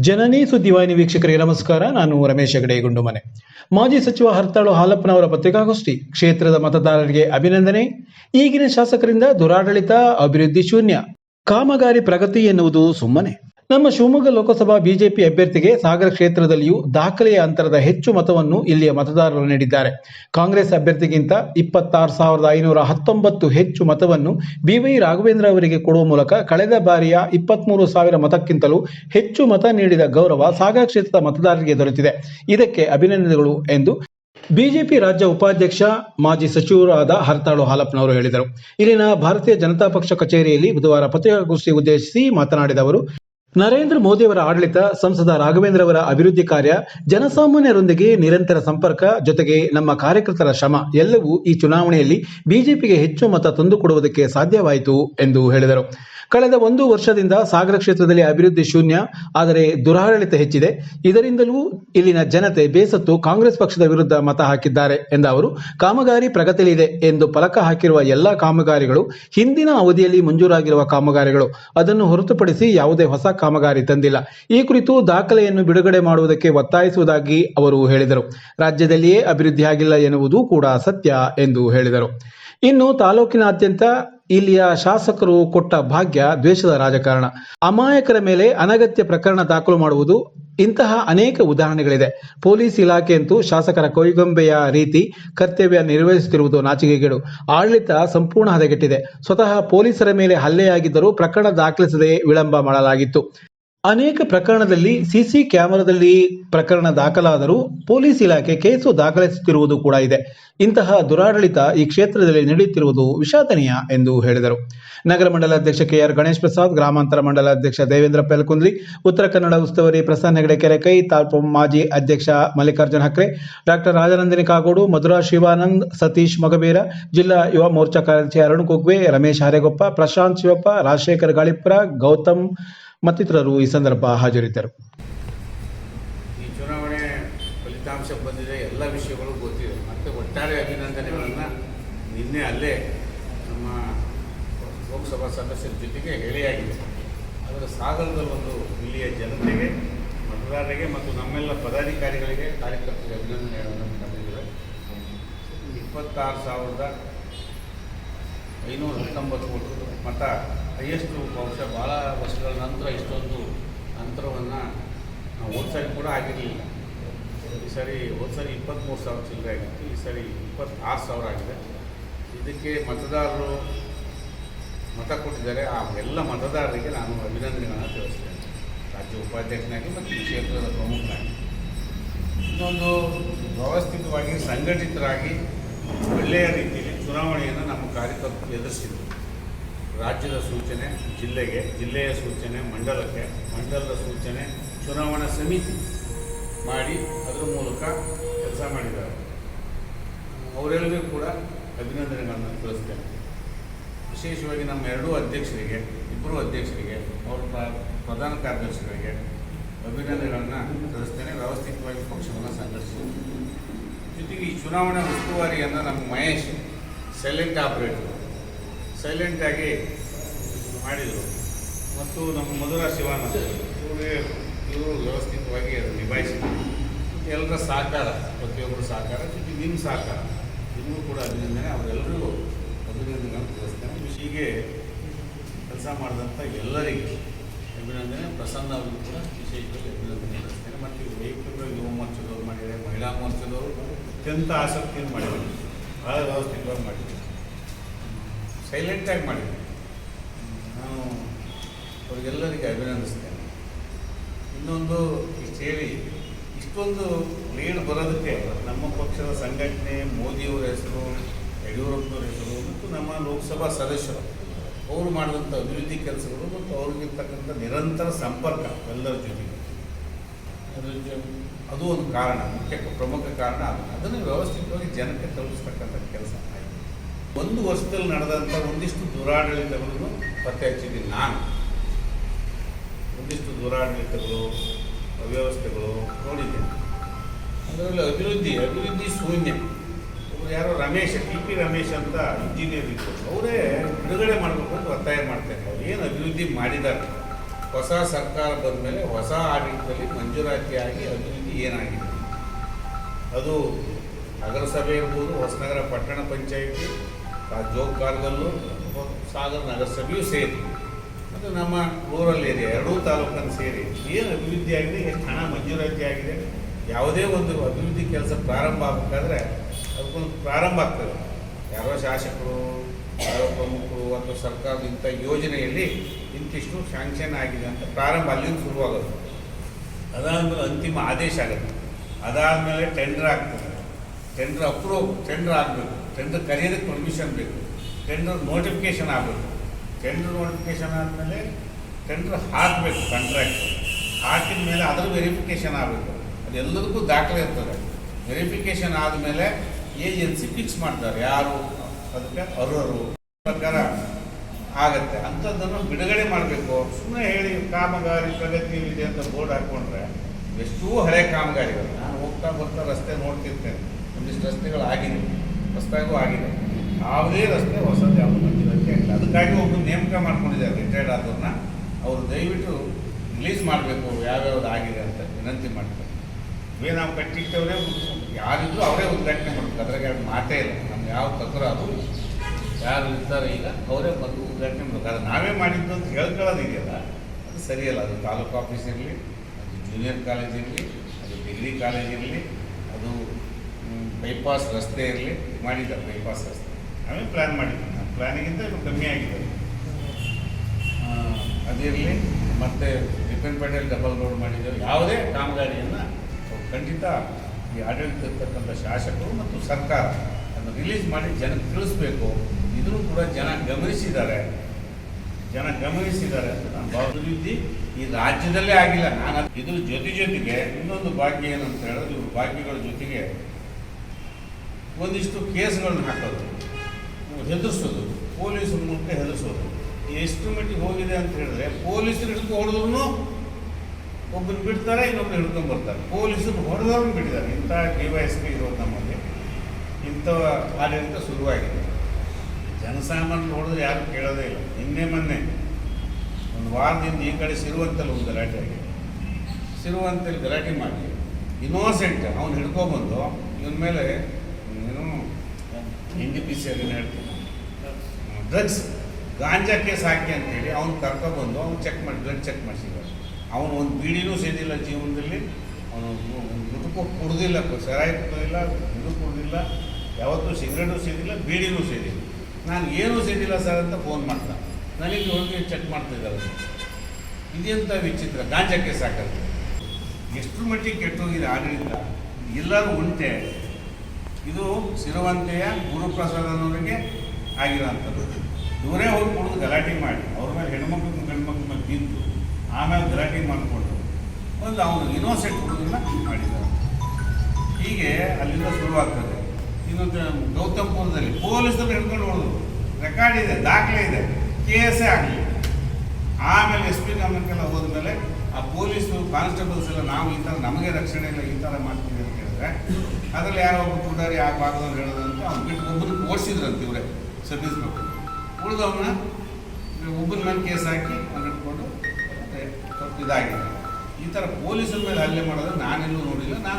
ಜನನಿ ಸುದ್ದಿವಾಹಿನಿ ವೀಕ್ಷಕರಿಗೆ ನಮಸ್ಕಾರ. ನಾನು ರಮೇಶ್ ಹೆಗಡೆ, ಗುಂಡುಮನೆ. ಮಾಜಿ ಸಚಿವ ಹರ್ತಾಳು ಹಾಲಪ್ಪನವರ ಪತ್ರಿಕಾಗೋಷ್ಠಿ ಕ್ಷೇತ್ರದ ಮತದಾರರಿಗೆ ಅಭಿನಂದನೆ. ಈಗಿನ ಶಾಸಕರಿಂದ ದುರಾಡಳಿತ, ಅಭಿವೃದ್ಧಿ ಶೂನ್ಯ. ಕಾಮಗಾರಿ ಪ್ರಗತಿ ಎನ್ನುವುದು ಸುಮ್ಮನೆ. ನಮ್ಮ ಶಿವಮೊಗ್ಗ ಲೋಕಸಭಾ ಬಿಜೆಪಿ ಅಭ್ಯರ್ಥಿಗೆ ಸಾಗರ ಕ್ಷೇತ್ರದಲ್ಲಿಯೂ ದಾಖಲೆಯ ಅಂತರದ ಹೆಚ್ಚು ಮತವನ್ನು ಇಲ್ಲಿಯ ಮತದಾರರು ನೀಡಿದ್ದಾರೆ. ಕಾಂಗ್ರೆಸ್ ಅಭ್ಯರ್ಥಿಗಿಂತ ಇಪ್ಪತ್ತಾರು ಸಾವಿರದ ಐನೂರ ಹತ್ತೊಂಬತ್ತು ಹೆಚ್ಚು ಮತವನ್ನು ಬಿವೈ ರಾಘವೇಂದ್ರ ಅವರಿಗೆ ಕೊಡುವ ಮೂಲಕ ಕಳೆದ ಬಾರಿಯ ಇಪ್ಪತ್ಮೂರು ಸಾವಿರ ಮತಕ್ಕಿಂತಲೂ ಹೆಚ್ಚು ಮತ ನೀಡಿದ ಗೌರವ ಸಾಗರ ಕ್ಷೇತ್ರದ ಮತದಾರರಿಗೆ ದೊರೆತಿದೆ. ಇದಕ್ಕೆ ಅಭಿನಂದನೆಗಳು ಎಂದು ಬಿಜೆಪಿ ರಾಜ್ಯ ಉಪಾಧ್ಯಕ್ಷ, ಮಾಜಿ ಸಚಿವರಾದ ಹರ್ತಾಳು ಹಾಲಪ್ಪನವರು ಹೇಳಿದರು. ಇಲ್ಲಿನ ಭಾರತೀಯ ಜನತಾ ಪಕ್ಷ ಕಚೇರಿಯಲ್ಲಿ ಬುಧವಾರ ಪತ್ರಿಕಾಗೋಷ್ಠಿ ಉದ್ದೇಶಿಸಿ ಮಾತನಾಡಿದ ಅವರು ನರೇಂದ್ರ ಮೋದಿಯವರ ಆಡಳಿತ ಸಂಸದ ರಾಘವೇಂದ್ರ ಅವರ ಅಭಿವೃದ್ಧಿ ಕಾರ್ಯ ಜನಸಾಮಾನ್ಯರೊಂದಿಗೆ ನಿರಂತರ ಸಂಪರ್ಕ ಜೊತೆಗೆ ನಮ್ಮ ಕಾರ್ಯಕರ್ತರ ಶ್ರಮ ಎಲ್ಲವೂ ಈ ಚುನಾವಣೆಯಲ್ಲಿ ಬಿಜೆಪಿಗೆ ಹೆಚ್ಚು ಮತ ತಂದುಕೊಡುವುದಕ್ಕೆ ಸಾಧ್ಯವಾಯಿತು ಎಂದು ಹೇಳಿದರು. ಕಳೆದ ಒಂದು ವರ್ಷದಿಂದ ಸಾಗರ ಕ್ಷೇತ್ರದಲ್ಲಿ ಅಭಿವೃದ್ಧಿ ಶೂನ್ಯ, ಆದರೆ ದುರಾಡಳಿತ ಹೆಚ್ಚಿದೆ. ಇದರಿಂದಲೂ ಇಲ್ಲಿನ ಜನತೆ ಬೇಸತ್ತು ಕಾಂಗ್ರೆಸ್ ಪಕ್ಷದ ವಿರುದ್ಧ ಮತ ಹಾಕಿದ್ದಾರೆ ಎಂದ ಅವರು, ಕಾಮಗಾರಿ ಪ್ರಗತಿಯಲ್ಲಿದೆ ಎಂದು ಫಲಕ ಹಾಕಿರುವ ಎಲ್ಲ ಕಾಮಗಾರಿಗಳು ಹಿಂದಿನ ಅವಧಿಯಲ್ಲಿ ಮಂಜೂರಾಗಿರುವ ಕಾಮಗಾರಿಗಳು. ಅದನ್ನು ಹೊರತುಪಡಿಸಿ ಯಾವುದೇ ಹೊಸ ಕಾಮಗಾರಿ ತಂದಿಲ್ಲ. ಈ ಕುರಿತು ದಾಖಲೆಯನ್ನು ಬಿಡುಗಡೆ ಮಾಡುವುದಕ್ಕೆ ಒತ್ತಾಯಿಸುವುದಾಗಿ ಅವರು ಹೇಳಿದರು. ರಾಜ್ಯದಲ್ಲಿಯೇ ಅಭಿವೃದ್ಧಿಯಾಗಿಲ್ಲ ಎನ್ನುವುದು ಕೂಡ ಸತ್ಯ ಎಂದು ಹೇಳಿದರು. ಇನ್ನು ತಾಲೂಕಿನಾದ್ಯಂತ ಇಲ್ಲಿಯ ಶಾಸಕರು ಕೊಟ್ಟ ಭಾಗ್ಯ ದ್ವೇಷದ ರಾಜಕಾರಣ. ಅಮಾಯಕರ ಮೇಲೆ ಅನಗತ್ಯ ಪ್ರಕರಣ ದಾಖಲು ಮಾಡುವುದು ಇಂತಹ ಅನೇಕ ಉದಾಹರಣೆಗಳಿದೆ. ಪೊಲೀಸ್ ಇಲಾಖೆಯಂತೂ ಶಾಸಕರ ಕೈಗೊಂಬೆಯ ರೀತಿ ಕರ್ತವ್ಯ ನಿರ್ವಹಿಸುತ್ತಿರುವುದು ನಾಚಿಕೆಗೇಡು. ಆಡಳಿತ ಸಂಪೂರ್ಣ ಹದಗೆಟ್ಟಿದೆ. ಸ್ವತಃ ಪೊಲೀಸರ ಮೇಲೆ ಹಲ್ಲೆಯಾಗಿದ್ದರೂ ಪ್ರಕರಣ ದಾಖಲಿಸದೆ ವಿಳಂಬ ಮಾಡಲಾಗಿತ್ತು. ಅನೇಕ ಪ್ರಕರಣದಲ್ಲಿ ಸಿಸಿ ಕ್ಯಾಮೆರಾದಲ್ಲಿ ಪ್ರಕರಣ ದಾಖಲಾದರೂ ಪೊಲೀಸ್ ಇಲಾಖೆ ಕೇಸು ದಾಖಲಿಸುತ್ತಿರುವುದು ಕೂಡ ಇದೆ. ಇಂತಹ ದುರಾಡಳಿತ ಈ ಕ್ಷೇತ್ರದಲ್ಲಿ ನಡೆಯುತ್ತಿರುವುದು ವಿಷಾದನೀಯ ಎಂದು ಹೇಳಿದರು. ನಗರ ಮಂಡಲ ಅಧ್ಯಕ್ಷ ಕೆಆರ್ ಗಣೇಶ್ ಪ್ರಸಾದ್, ಗ್ರಾಮಾಂತರ ಮಂಡಲ ಅಧ್ಯಕ್ಷ ದೇವೇಂದ್ರ ಪೆಲ್ಕುಂದ್ರಿ, ಉತ್ತರ ಕನ್ನಡ ಉಸ್ತುವಾರಿ ಪ್ರಸನ್ನ ಹೆಗಡೆ ಕೆರೆಕೈ, ತಾಲ್ಪಂ ಮಾಜಿ ಅಧ್ಯಕ್ಷ ಮಲ್ಲಿಕಾರ್ಜುನ ಹಕ್ರೆ, ಡಾಕ್ಟರ್ ರಾಜನಂದಿನಿ ಕಾಗೋಡು, ಮಧುರಾ ಶಿವಾನಂದ್, ಸತೀಶ್ ಮಗಬೇರ, ಜಿಲ್ಲಾ ಯುವ ಮೋರ್ಚಾ ಕಾರ್ಯದರ್ಶಿ ಅರುಣ್ ಕುಗ್ವೆ ರಮೇಶ್ ಹರೇಗೊಪ್ಪ, ಪ್ರಶಾಂತ್ ಶಿವಪ್ಪ, ರಾಜಶೇಖರ್ ಗಾಳಿಪುರ, ಗೌತಮ್ ಮತ್ತಿತರರು ಈ ಸಂದರ್ಭ ಹಾಜರಿದ್ದರು. ಈ ಚುನಾವಣೆ ಫಲಿತಾಂಶ ಬಂದಿದೆ, ಎಲ್ಲ ವಿಷಯಗಳು ಗೊತ್ತಿದೆ. ಮತ್ತೆ ಒಟ್ಟಾರೆ ಅಭಿನಂದನೆಗಳನ್ನು ನಿನ್ನೆ ಅಲ್ಲೇ ನಮ್ಮ ಲೋಕಸಭಾ ಸದಸ್ಯರ ಜೊತೆಗೆ ಹೇಳಿಯಾಗಿದೆ ಅದರ ಸಾಗರದಲ್ಲಿ ಒಂದು ಇಲ್ಲಿಯ ಜನತೆಗೆ, ಮತದಾರರಿಗೆ ಮತ್ತು ನಮ್ಮೆಲ್ಲ ಪದಾಧಿಕಾರಿಗಳಿಗೆ, ಕಾರ್ಯಕರ್ತರಿಗೆ ಅಭಿನಂದನೆಗಳನ್ನು ಇಪ್ಪತ್ತಾರು ಸಾವಿರದ ಐನೂರ ಹತ್ತೊಂಬತ್ತು ಮತ ಹೈಯೆಸ್ಟ್ ಬಹುಶಃ ಭಾಳ ವರ್ಷಗಳ ನಂತರ ಇಷ್ಟೊಂದು ಅಂತರವನ್ನು ನಾವು ಹೋದ ಕೂಡ ಆಗಿರಲಿಲ್ಲ. ಈ ಸರಿ ಹೋದ್ಸರಿ ಇಪ್ಪತ್ತ್ಮೂರು ಸಾವಿರ ಚಿಲ್ಲರೆ ಆಗಿತ್ತು, ಈ ಸರಿ ಇಪ್ಪತ್ತಾರು ಸಾವಿರ ಆಗಿದೆ. ಇದಕ್ಕೆ ಮತದಾರರು ಮತ ಕೊಟ್ಟಿದ್ದಾರೆ. ಆ ಎಲ್ಲ ಮತದಾರರಿಗೆ ನಾನು ಅಭಿನಂದನೆಗಳನ್ನು ತಿಳಿಸ್ತೇನೆ. ರಾಜ್ಯ ಉಪಾಧ್ಯಕ್ಷನಾಗಿ ಮತ್ತು ಈ ಕ್ಷೇತ್ರದ ಪ್ರಮುಖನಾಗಿ. ಇನ್ನೊಂದು ವ್ಯವಸ್ಥಿತವಾಗಿ, ಸಂಘಟಿತರಾಗಿ ಒಳ್ಳೆಯ ರೀತಿಯಲ್ಲಿ ಚುನಾವಣೆಯನ್ನು ನಮ್ಮ ಕಾರ್ಯಕರ್ತರು ಎದುರಿಸಿದರು. ರಾಜ್ಯದ ಸೂಚನೆ ಜಿಲ್ಲೆಗೆ, ಜಿಲ್ಲೆಯ ಸೂಚನೆ ಮಂಡಲಕ್ಕೆ, ಮಂಡಲದ ಸೂಚನೆ ಚುನಾವಣಾ ಸಮಿತಿ ಮಾಡಿ ಅದರ ಮೂಲಕ ಕೆಲಸ ಮಾಡಿದ್ದಾರೆ. ಅವರೆಲ್ಲರಿಗೂ ಕೂಡ ಅಭಿನಂದನೆಗಳನ್ನು ತಿಳಿಸ್ತೇನೆ. ವಿಶೇಷವಾಗಿ ನಮ್ಮ ಎರಡೂ ಅಧ್ಯಕ್ಷರಿಗೆ ಇಬ್ಬರು ಅಧ್ಯಕ್ಷರಿಗೆ, ಅವರ ಪ್ರ- ಪ್ರಧಾನ ಕಾರ್ಯದರ್ಶಿಗಳಿಗೆ ಅಭಿನಂದನೆಗಳನ್ನು ತಿಳಿಸ್ತೇನೆ. ವ್ಯವಸ್ಥಿತವಾಗಿ ಪಕ್ಷವನ್ನು ಸಂಘಟಿಸಿದೆ ಜೊತೆಗೆ ಈ ಚುನಾವಣಾ ಉಸ್ತುವಾರಿಯನ್ನು ನಮ್ಮ ಮಹೇಶ್ ಸೆಲೆಕ್ಟ್ ಆಪರೇಟರ್ ಸೈಲೆಂಟಾಗಿ ಮಾಡಿದರು. ಮತ್ತು ನಮ್ಮ ಮಧುರ ಶಿವಾನಂದ ಇವರಿಗೆ ಇವರು ವ್ಯವಸ್ಥಿತವಾಗಿ ನಿಭಾಯಿಸಿದರು. ಎಲ್ಲರ ಸಹಕಾರ, ಪ್ರತಿಯೊಬ್ಬರು ಸಹಕಾರ, ಜೊತೆ ನಿಮ್ಮ ಸಹಕಾರ. ನಿಮಗೂ ಕೂಡ ಅಭಿನಂದನೆ. ಅವರೆಲ್ಲರಿಗೂ ಅಭಿನಂದನೆಗಳನ್ನು ತಿಳಿಸ್ತೇನೆ. ಹೀಗೆ ಕೆಲಸ ಮಾಡಿದಂಥ ಎಲ್ಲರಿಗೂ ಅಭಿನಂದನೆ. ಪ್ರಸನ್ನ ಅವರಿಗೂ ಕೂಡ ವಿಶೇಷವಾಗಿ ಅಭಿನಂದನೆ ತಿಳಿಸ್ತೇನೆ. ಮತ್ತು ವೈಯಕ್ತಿಕ ವೈಯಕ್ತಿಕವಾಗಿ ಯುವ ಮೋರ್ಚಾದವ್ರು ಮಾಡಿದ್ದಾರೆ. ಮಹಿಳಾ ಮೋರ್ಚಾದವರು ಅತ್ಯಂತ ಆಸಕ್ತಿಯನ್ನು ಮಾಡಿದ್ದಾರೆ. ಭಾಳ ವ್ಯವಸ್ಥಿತವಾಗಿ ಮಾಡಿದ್ದಾರೆ. ಸೈಲೆಂಟಾಗಿ ಮಾಡಿ. ನಾನು ಅವರಿಗೆಲ್ಲರಿಗೆ ಅಭಿನಂದಿಸ್ತೇನೆ. ಇನ್ನೊಂದು ಇಷ್ಟು ಹೇಳಿ, ಇಷ್ಟೊಂದು ಲೀಡ್ ಬರೋದಕ್ಕೆ ನಮ್ಮ ಪಕ್ಷದ ಸಂಘಟನೆ, ಮೋದಿಯವರ ಹೆಸರು, ಯಡಿಯೂರಪ್ಪನವ್ರ ಹೆಸರು, ಮತ್ತು ನಮ್ಮ ಲೋಕಸಭಾ ಸದಸ್ಯರು, ಅವರು ಮಾಡಿದಂಥ ಅಭಿವೃದ್ಧಿ ಕೆಲಸಗಳು ಮತ್ತು ಅವ್ರಿಗಿರ್ತಕ್ಕಂಥ ನಿರಂತರ ಸಂಪರ್ಕ ಎಲ್ಲರ ಜೊತೆಗೆ ಅದು ಒಂದು ಕಾರಣ, ಮುಖ್ಯ ಪ್ರಮುಖ ಕಾರಣ ಅದು. ಅದನ್ನು ವ್ಯವಸ್ಥಿತವಾಗಿ ಜನಕ್ಕೆ ತಲುಪಿಸ್ತಕ್ಕಂಥ ಕೆಲಸ ಆಯಿತು. ಒಂದು ವರ್ಷದಲ್ಲಿ ನಡೆದಂಥ ಒಂದಿಷ್ಟು ದುರಾಡಳಿತಗಳನ್ನು ಪತ್ತೆ ಹಚ್ಚಿದ್ದೀನಿ ನಾನು. ಒಂದಿಷ್ಟು ದುರಾಡಳಿತಗಳು, ಅವ್ಯವಸ್ಥೆಗಳು ನೋಡಿದ್ದೇನೆ. ಅದರಲ್ಲಿ ಅಭಿವೃದ್ಧಿ ಅಭಿವೃದ್ಧಿ ಶೂನ್ಯ. ಒಬ್ರು ಯಾರೋ ರಮೇಶ್ ಟಿ ಪಿ ರಮೇಶ್ ಅಂತ ಇಂಜಿನಿಯರ್ ಇತ್ತು ಅವರೇ ಬಿಡುಗಡೆ ಮಾಡಬೇಕು ಅಂತ ಒತ್ತಾಯ ಮಾಡ್ತಾರೆ ಅವ್ರು ಏನು ಅಭಿವೃದ್ಧಿ ಮಾಡಿದ್ದಾರೆ? ಹೊಸ ಸರ್ಕಾರ ಬಂದ ಮೇಲೆ ಹೊಸ ಆಡಳಿತದಲ್ಲಿ ಮಂಜೂರಾತಿಯಾಗಿ ಅಭಿವೃದ್ಧಿ ಏನಾಗಿದೆ? ಅದು ನಗರಸಭೆ ಇರ್ಬೋದು, ಹೊಸನಗರ ಪಟ್ಟಣ ಪಂಚಾಯಿತಿ ಜೋಗ್ ಕಾರ್ಗಲ್ಲು ಸಾಗರ ನಗರಸಭೆಯೂ ಸೇರಿ. ಅದು ನಮ್ಮ ರೂರಲ್ ಏರಿಯಾ ಎರಡೂ ತಾಲೂಕನ್ನು ಸೇರಿ. ಏನು ಅಭಿವೃದ್ಧಿ ಆಗಿದೆ, ಎಷ್ಟು ಹಣ ಮಂಜೂರಾತಿ ಆಗಿದೆ, ಯಾವುದೇ ಒಂದು ಅಭಿವೃದ್ಧಿ ಕೆಲಸ ಪ್ರಾರಂಭ ಆಗಬೇಕಾದ್ರೆ ಅದಕ್ಕೊಂದು ಪ್ರಾರಂಭ ಆಗ್ತದೆ. ಯಾರೋ ಶಾಸಕರು, ಯಾರೋ ಪ್ರಮುಖರು ಅಥವಾ ಸರ್ಕಾರದ ಇಂಥ ಯೋಜನೆಯಲ್ಲಿ ಇಂತಿಷ್ಟು ಶಾಂಕ್ಷನ್ ಆಗಿದೆ ಅಂತ ಪ್ರಾರಂಭ ಅಲ್ಲಿಂದ ಶುರುವಾಗುತ್ತೆ ಅದಾದಮೇಲೆ ಅಂತಿಮ ಆದೇಶ ಆಗುತ್ತೆ. ಅದಾದಮೇಲೆ ಟೆಂಡರ್ ಆಗ್ತದೆ. ಟೆಂಡರ್ ಅಪ್ರೂವ್ ಟೆಂಡರ್ ಆಗಬೇಕು. ಟೆಂಡರ್ ಕರೆಯೋದಕ್ಕೆ ಪರ್ಮಿಷನ್ ಬೇಕು. ಟೆಂಡರ್ ನೋಟಿಫಿಕೇಶನ್ ಆಗಬೇಕು. ಟೆಂಡರ್ ನೋಟಿಫಿಕೇಶನ್ ಆದಮೇಲೆ ಟೆಂಡರ್ ಹಾಕಬೇಕು ಕಾಂಟ್ರಾಕ್ಟ್ ಹಾಕಿದ ಮೇಲೆ ಅದರ ವೆರಿಫಿಕೇಶನ್ ಆಗಬೇಕು. ಅದೆಲ್ಲದಕ್ಕೂ ದಾಖಲೆ ಇರ್ತದೆ. ವೆರಿಫಿಕೇಶನ್ ಆದಮೇಲೆ ಏಜೆನ್ಸಿ ಫಿಕ್ಸ್ ಮಾಡ್ತಾರೆ. ಯಾರು? ಅದಕ್ಕೆ ಅರ್ಹರು. ಪ್ರಕಾರ ಆಗತ್ತೆ. ಅಂಥದ್ದನ್ನು ಬಿಡುಗಡೆ ಮಾಡಬೇಕು. ಸುಮ್ಮನೆ ಹೇಳಿ ಕಾಮಗಾರಿ ಇದೆ ಅಂತ ಬೋರ್ಡ್ ಹಾಕ್ಕೊಂಡ್ರೆ ಎಷ್ಟೋ ಹಳೆ ಕಾಮಗಾರಿಗಳು. ನಾನು ಹೋಗ್ತಾ ಬರ್ತಾ ರಸ್ತೆ ನೋಡ್ತಿರ್ತೇನೆ. ಒಂದಿಷ್ಟು ರಸ್ತೆಗಳು ಆಗಿದೆ ಹೊಸದಾಗೂ ಆಗಿದೆ. ಯಾವುದೇ ರಸ್ತೆ ಹೊಸದು ಯಾವುದು ಮಂಜೂರಾತಿ ಇಲ್ಲ ಅದಕ್ಕಾಗಿ ಒಬ್ಬರು ನೇಮಕ ಮಾಡ್ಕೊಂಡಿದ್ದಾರೆ ರಿಟೈರ್ಡ್ ಆದವ್ರನ್ನ. ಅವರು ದಯವಿಟ್ಟು ರಿಲೀಸ್ ಮಾಡಬೇಕು, ಯಾವ್ಯಾವ್ದು ಆಗಿದೆ ಅಂತ ವಿನಂತಿ ಮಾಡ್ತಾರೆ. ಇವೇ ನಾವು ಕಟ್ಟಿಟ್ಟವರೇ ಯಾರಿದ್ರು ಅವರೇ ಉದ್ಘಾಟನೆ ಮಾಡಬೇಕು. ಅದ್ರಾಗ ಎರಡು ಮಾತೇ ಇಲ್ಲ. ನಮ್ಗೆ ಯಾವ ಅದು ಯಾರು ಇರ್ತಾರೆ ಈಗ ಅವರೇ ಬಂದು ಉದ್ಘಾಟನೆ ಮಾಡಬೇಕು. ಅದು ನಾವೇ ಮಾಡಿದ್ದು ಅಂತ ಹೇಳ್ಕೊಳ್ಳೋದು ಇದೆಯಲ್ಲ. ಅದು ಸರಿಯಲ್ಲ. ಅದು ತಾಲೂಕು ಆಫೀಸ್ ಇರಲಿ, ಅದು ಜೂನಿಯರ್ ಕಾಲೇಜ್ ಇರಲಿ, ಅದು ಡಿಗ್ರಿ ಕಾಲೇಜ್ ಇರಲಿ ಬೈಪಾಸ್ ರಸ್ತೆ ಇರಲಿ ಮಾಡಿದ್ದಾರೆ ಬೈಪಾಸ್ ರಸ್ತೆ. ಆಮೇಲೆ ಪ್ಲ್ಯಾನ್ ಮಾಡಿದ್ದೆ ನಾನು ಪ್ಲ್ಯಾನಿಗಿಂತ ಇದು ಕಮ್ಮಿ ಆಗಿದೆ. ಅದಿರಲಿ, ಮತ್ತು ಡಿಪೆಂಡ್ಪೇಟೆಯಲ್ಲಿ ಡಬಲ್ ರೋಡ್ ಮಾಡಿದ್ದೇವೆ ಯಾವುದೇ ಕಾಮಗಾರಿಯನ್ನು ಖಂಡಿತ ಈ ಆಡಳಿತ ಇರ್ತಕ್ಕಂಥ ಶಾಸಕರು ಮತ್ತು ಸರ್ಕಾರ ಅದನ್ನು ರಿಲೀಸ್ ಮಾಡಿ ಜನಕ್ಕೆ ತಿಳಿಸ್ಬೇಕು. ಇದನ್ನು ಕೂಡ ಜನ ಗಮನಿಸಿದ್ದಾರೆ. ಜನ ಗಮನಿಸಿದ್ದಾರೆ ಅಂತ ನಾನು ಭಾವ ಅಭಿವೃದ್ಧಿ ಈ ರಾಜ್ಯದಲ್ಲೇ ಆಗಿಲ್ಲ. ನಾನು ಇದ್ರ ಜೊತೆ ಜೊತೆಗೆ ಇನ್ನೊಂದು ಭಾಗ್ಯ ಏನಂತ ಹೇಳಿದ್ರೆ ಇವ್ರ ಭಾಗ್ಯಗಳ ಜೊತೆಗೆ ಒಂದಿಷ್ಟು ಕೇಸ್ಗಳನ್ನ ಹಾಕೋದು, ಹೆದರ್ಸೋದು ಪೊಲೀಸರ ಮೂಲಕ ಹೆದರ್ಸೋದು. ಎಷ್ಟು ಮಟ್ಟಿಗೆ ಹೋಗಿದೆ ಅಂತ ಹೇಳಿದ್ರೆ, ಪೊಲೀಸರು ಹಿಡ್ಕೊ ಹೊಡೆದ್ರು ಒಬ್ಬರು ಬಿಡ್ತಾರೆ, ಇನ್ನೊಬ್ರು ಹಿಡ್ಕೊಂಡು ಬರ್ತಾರೆ. ಪೊಲೀಸರು ಹೊಡೆದವ್ರನ್ನ ಬಿಟ್ಟಿದ್ದಾರೆ. ಇಂಥ ಡಿ ವೈ ಎಸ್ ಪಿ ಇರೋದು ನಮ್ಮಲ್ಲಿ, ಇಂಥ ಆಡಳಿತ ಶುರುವಾಗಿದೆ. ಜನಸಾಮಾನ್ಯರು ಹೊಡೆದ್ರೆ ಯಾರು ಕೇಳೋದೇ ಇಲ್ಲ. ನಿನ್ನೆ ಮೊನ್ನೆ, ಒಂದು ವಾರದಿಂದ ಈ ಕಡೆ ಸಿರುವಂತಲ್ಲಿ ಒಂದು ಗಲಾಟೆ ಆಗಿದೆ. ಸಿರುವಂತಲ್ಲಿ ಗಲಾಟೆ ಮಾಡಿ, ಇನ್ನೋಸೆಂಟ್ ಅವ್ನು ಹಿಡ್ಕೊಬಂದು ಇವನ ಮೇಲೆ ಏನು? ಎನ್ ಡಿ ಪಿ ಸಿ ಅಲ್ಲಿ ಹೇಳ್ತೀನಿ ಡ್ರಗ್ಸ್ ಗಾಂಜಾ ಕೇಸ್ ಹಾಕಿ ಅಂತೇಳಿ ಅವ್ನು ಕರ್ಕೊಬಂದು ಅವ್ನು ಚೆಕ್ ಮಾಡಿ ಡ್ರಗ್ ಚೆಕ್ ಮಾಡಿಸಿದ್ದಾರೆ ಅವನು ಒಂದು ಬೀಡಿನೂ ಸೇದಿಲ್ಲ ಜೀವನದಲ್ಲಿ. ಅವನು ದುಡ್ಡು ಕುಡ್ದಿಲ್ಲ ಸರಾಯಿ ಕುಡ್ದಿಲ್ಲ ಇದು ಕುಡ್ದಿಲ್ಲ ಯಾವತ್ತೂ ಸಿಗರೇಟು ಸೇದಿಲ್ಲ ಬೀಡಿನೂ ಸೇದಿಲ್ಲ. ನಾನು ಏನೂ ಸೇದಿಲ್ಲ ಸರ್ ಅಂತ ಫೋನ್ ಮಾಡ್ತಾನೆ ನನಗೆ ಹೋಗಿ ಚೆಕ್ ಮಾಡ್ತಿದ್ದಾರೆ ಇದೆಂಥ ವಿಚಿತ್ರ ಗಾಂಜಾ ಕೇಸ್ ಹಾಕೋದು ಎಷ್ಟು ಮಟ್ಟಿಗೆ ಕೆಟ್ಟೋಗಿದೆ ಆಡಳಿತ ಎಲ್ಲರೂ ಉಂಟೆ. ಇದು ಸಿರುವಂತೆಯ ಗುರುಪ್ರಸಾದನವರಿಗೆ ಆಗಿರೋಂಥದ್ದು ಇವರೇ ಹೋಗಿ ಕುಡಿದು ಗಲಾಟೆ ಮಾಡಿ, ಅವ್ರ ಮೇಲೆ ಹೆಣ್ಮಕ್ಳು ಗಂಡ್ಮಕ್ಳ ಮೇಲೆ ಬಿದ್ದು ಆಮೇಲೆ ಗಲಾಟೆ ಮಾಡಿಕೊಂಡು ಒಂದು ಅವರು ಇನ್ನೋಸೆಂಟ್ ಹುಡುಗನ್ನ ಮಾಡಿದ್ದಾರೆ. ಹೀಗೆ ಅಲ್ಲಿಂದ ಶುರುವಾಗ್ತದೆ. ಇನ್ನೊಂದು ಗೌತಮ್ಪುರದಲ್ಲಿ ಪೊಲೀಸರು ಹಿಡ್ಕೊಂಡು ಹೊಡೆದು ರೆಕಾರ್ಡ್ ಇದೆ, ದಾಖಲೆ ಇದೆ, ಕೇಸೇ ಆಗಲಿ ಆಮೇಲೆ ಎಸ್ ಪಿ ಗಮನಕ್ಕೆಲ್ಲ ಹೋದ್ಮೇಲೆ ಆ ಪೊಲೀಸರು ಕಾನ್ಸ್ಟೇಬಲ್ಸ್ ಎಲ್ಲ ನಾವು ಈ ಥರ ನಮಗೆ ರಕ್ಷಣೆ ಇಲ್ಲ, ಈ ಥರ ಮಾಡ್ತೀವಿ ಅಂತ ಅದರಲ್ಲಿ ಯಾರೋ ಒಬ್ಬ ಪೂಜಾರಿ ಆ ಭಾಗದವ್ರು ಹೇಳೋದಂತ ಅವ್ನು ಬಿಟ್ಟು ಒಬ್ಬರಿಗೆ ಓಡಿಸಿದ್ರಂತ ಇವರೇ ಸರ್ವಿಸ್ ಬಗ್ಗೆ ಉಳಿದವನ್ನ ಒಬ್ಬನ ಮೇಲೆ ಕೇಸ್ ಹಾಕಿ ಇಟ್ಕೊಂಡು ಮತ್ತೆ ಇದಾಗಿದೆ ಈ ಥರ ಪೊಲೀಸರ ಮೇಲೆ ಹಲ್ಲೆ ಮಾಡೋದು ನಾನೆಲ್ಲೂ ನೋಡಿಲ್ಲ, ನಾನು